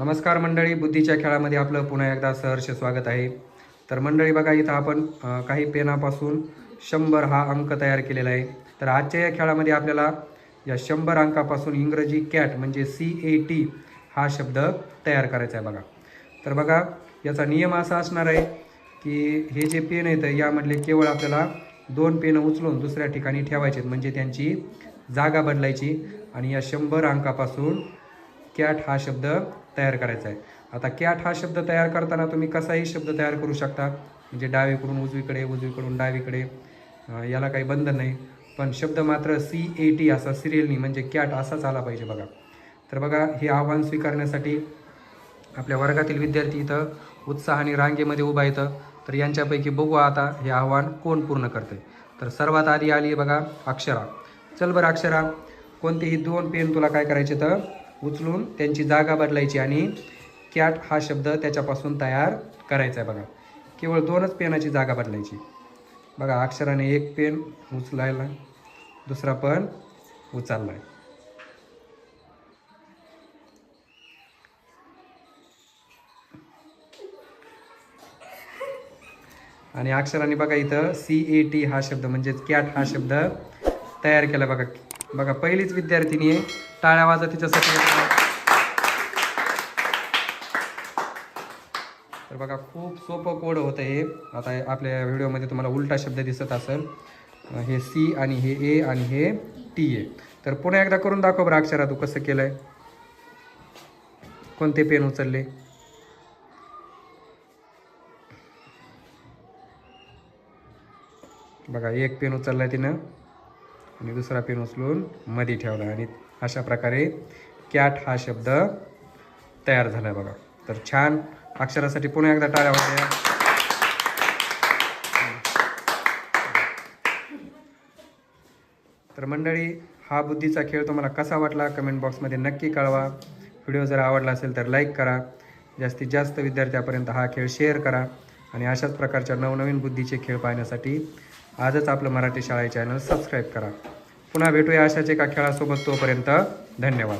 नमस्कार मंडळी बुद्धीच्या खेळामध्ये आपलं पुन्हा एकदा सहर्ष स्वागत आहे. तर मंडळी बघा इथं आपण काही पेनापासून शंभर हा अंक तयार केलेला आहे. तर आजच्या या खेळामध्ये आपल्याला या शंभर अंकापासून इंग्रजी कॅट म्हणजे सी ए टी हा शब्द तयार करायचा आहे बघा. तर बघा याचा नियम असा असणार आहे की हे जे पेन आहेत यामधले केवळ आपल्याला दोन पेन उचलून दुसऱ्या ठिकाणी ठेवायचे आहेत. म्हणजे त्यांची जागा बदलायची आणि या शंभर अंकापासून कॅट हा शब्द तयार करायचा आहे. आता कॅट हा शब्द तयार करताना तुम्ही कसाही शब्द तयार करू शकता. म्हणजे डावीकडून उजवीकडे उजवीकडून डावीकडे याला काही बंधन नाही. पण शब्द मात्र सी ए टी असा सिरियलनी म्हणजे कॅट असाच आला पाहिजे बघा. तर बघा हे आव्हान स्वीकारण्यासाठी आपल्या वर्गातील विद्यार्थी इथं उत्साहाने रांगेमध्ये उभा येतं तर यांच्यापैकी बघू आता हे आव्हान कोण पूर्ण करते तर सर्वात आधी आली आहे बघा अक्षरा. चल बरं अक्षरा कोणतेही दोन पेन तुला काय करायचे तर उचलून त्यांची जागा बदलायची आणि कॅट हा शब्द त्याच्यापासून तयार करायचा आहे बघा. केवळ दोनच पेनाची जागा बदलायची. बघा अक्षराने एक पेन उचलायला दुसरा पण उचलला आहे आणि अक्षराने बघा इथं सी ए टी हा शब्द म्हणजेच कॅट हा शब्द तयार केला बघा. बघा पहिलीच विद्यार्थिनी आहे. टाळ्या वाजा तिच्यासाठी तर बघा खूप सोपं कोड होतं हे. आता आपल्या व्हिडिओमध्ये तुम्हाला उलटा शब्द दिसत असेल. हे सी आणि हे ए आणि हे टी ए. तर पुन्हा एकदा करून दाखव बरं अक्षरा तू कसं केलं आहे कोणते पेन उचलले? बघा एक पेन उचलला तिनं. आणि दुसरा पेन उचलून मध्ये ठेवला. आणि अशा प्रकारे कॅट हा शब्द तयार झाला बघा. तर छान अक्षरासाठी पुन्हा एकदा टाळ्या होत्या तर मंडळी हा बुद्धीचा खेळ तुम्हाला कसा वाटला? कमेंट बॉक्समध्ये नक्की कळवा. व्हिडिओ जर आवडला असेल तर लाईक करा. जास्तीत जास्त विद्यार्थ्यापर्यंत हा खेळ शेअर करा. आणि अशाच प्रकारच्या नवनवीन बुद्धीचे खेळ पाहण्यासाठी आजच आपलं मराठी शाळा चॅनल सबस्क्राईब करा. पुन्हा भेटूया अशाच एका खेळासोबत तोपर्यंत धन्यवाद.